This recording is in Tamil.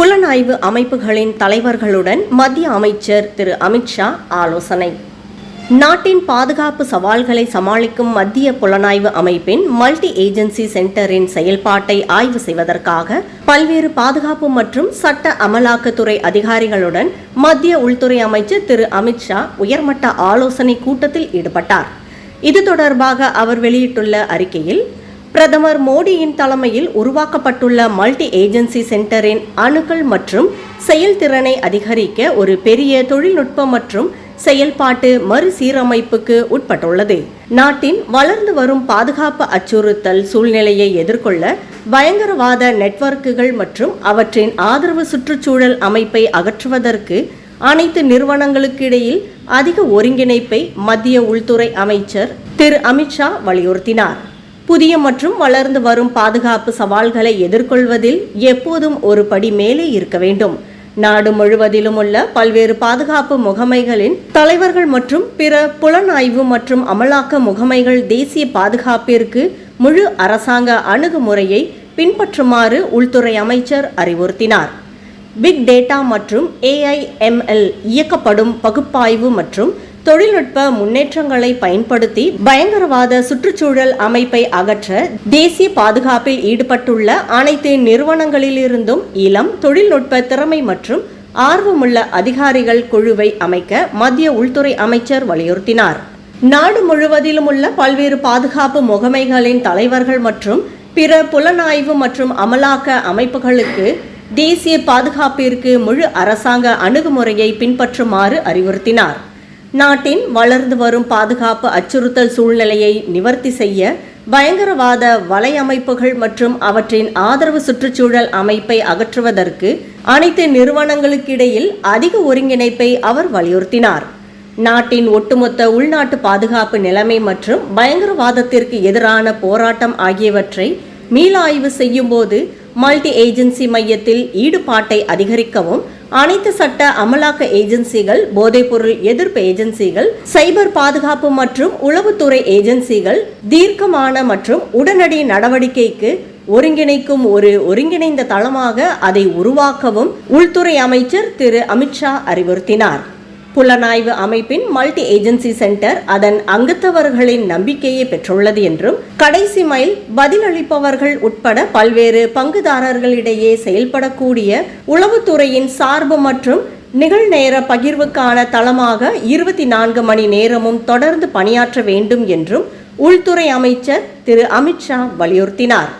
புலனாய்வு அமைப்புகளின் தலைவர்களுடன் மத்திய அமைச்சர் திரு. அமித்ஷா ஆலோசனை. நாட்டின் பாதுகாப்பு சவால்களை சமாளிக்கும் மத்திய புலனாய்வு அமைப்பின் மல்டி ஏஜென்சி சென்டரின் செயல்பாட்டை ஆய்வு செய்வதற்காக பல்வேறு பாதுகாப்பு மற்றும் சட்ட அமலாக்கத்துறை அதிகாரிகளுடன் மத்திய உள்துறை அமைச்சர் திரு. அமித்ஷா உயர்மட்ட ஆலோசனை கூட்டத்தில் ஈடுபட்டார். இது தொடர்பாக அவர் வெளியிட்டுள்ள அறிக்கையில் பிரதமர் மோடியின் தலைமையில் உருவாக்கப்பட்டுள்ள மல்டி ஏஜென்சி சென்டரின் அணுகல் மற்றும் செயல்திறனை அதிகரிக்க ஒரு பெரிய தொழில்நுட்ப மற்றும் செயல்பாட்டு மறுசீரமைப்புக்கு உட்பட்டுள்ளது. நாட்டின் வளர்ந்து வரும் பாதுகாப்பு அச்சுறுத்தல் சூழ்நிலையை எதிர்கொள்ள பயங்கரவாத நெட்வொர்க்குகள் மற்றும் அவற்றின் ஆதரவு சுற்றுச்சூழல் அமைப்பை அகற்றுவதற்கு அனைத்து நிறுவனங்களுக்கிடையில் அதிக ஒருங்கிணைப்பை மத்திய உள்துறை அமைச்சர் திரு அமித்ஷா வலியுறுத்தினார். புதிய மற்றும் வளர்ந்து வரும் பாதுகாப்பு சவால்களை எதிர்கொள்வதில் எப்போதும் ஒரு படி மேலே இருக்க வேண்டும். நாடு முழுவதிலும் உள்ள பல்வேறு பாதுகாப்பு முகமைகளின் தலைவர்கள் மற்றும் பிற புலனாய்வு மற்றும் அமலாக்க முகமைகள் தேசிய பாதுகாப்பிற்கு முழு அரசாங்க அணுகுமுறையை பின்பற்றுமாறு உள்துறை அமைச்சர் அறிவுறுத்தினார். பிக் டேட்டா மற்றும் ஏஐஎம்எல் இயக்கப்படும் பகுப்பாய்வு மற்றும் தொழில்நுட்ப முன்னேற்றங்களை பயன்படுத்தி பயங்கரவாத சுற்றுச்சூழல் அமைப்பை அகற்ற தேசிய பாதுகாப்பில் ஈடுபட்டுள்ள அனைத்து நிறுவனங்களிலிருந்தும் இளம் தொழில்நுட்ப திறமை மற்றும் ஆர்வமுள்ள அதிகாரிகள் குழுவை அமைக்க மத்திய உள்துறை அமைச்சர் வலியுறுத்தினார். நாடு முழுவதிலும் உள்ள பல்வேறு பாதுகாப்பு முகமைகளின் தலைவர்கள் மற்றும் பிற புலனாய்வு மற்றும் அமலாக்க அமைப்புகளுக்கு தேசிய பாதுகாப்பிற்கு முழு அரசாங்க அணுகுமுறையை பின்பற்றுமாறு அறிவுறுத்தினார். நாட்டின் வளர்ந்து வரும் பாதுகாப்பு அச்சுறுத்தல் சூழ்நிலையை நிவர்த்தி செய்ய பயங்கரவாத வலையமைப்புகள் மற்றும் அவற்றின் ஆதரவு சுற்றுச்சூழல் அமைப்பை அகற்றுவதற்கு அனைத்து நிறுவனங்களுக்கிடையில் அதிக ஒருங்கிணைப்பை அவர் வலியுறுத்தினார். நாட்டின் ஒட்டுமொத்த உள்நாட்டு பாதுகாப்பு நிலைமை மற்றும் பயங்கரவாதத்திற்கு எதிரான போராட்டம் ஆகியவற்றை மீளாய்வு செய்யும்போது மல்டி ஏஜென்சி மையத்தில் ஈடுபாட்டை அதிகரிக்கவும் அனைத்து சட்ட அமலாக்க ஏஜென்சிகள் போதைப்பொருள் எதிர்ப்பு ஏஜென்சிகள் சைபர் பாதுகாப்பு மற்றும் உளவுத்துறை ஏஜென்சிகள் தீர்க்கமான மற்றும் உடனடி நடவடிக்கைக்கு ஒருங்கிணைக்கும் ஒரு ஒருங்கிணைந்த தளமாக அதை உருவாக்கவும் உள்துறை அமைச்சர் திரு அமித்ஷா அறிவுறுத்தினார். புலனாய்வு அமைப்பின் மல்டி ஏஜென்சி சென்டர் அதன் அங்கத்தவர்களின் நம்பிக்கையை பெற்றுள்ளது என்றும் கடைசி மைல் பதிலளிப்பவர்கள் உட்பட பல்வேறு பங்குதாரர்களிடையே செயல்படக்கூடிய உளவுத்துறையின் சார்பு மற்றும் நிகழ்நேர பகிர்வுக்கான தளமாக இருபத்தி நான்கு மணி நேரமும் தொடர்ந்து பணியாற்ற வேண்டும் என்றும் உள்துறை அமைச்சர் திரு அமித்ஷா வலியுறுத்தினார்.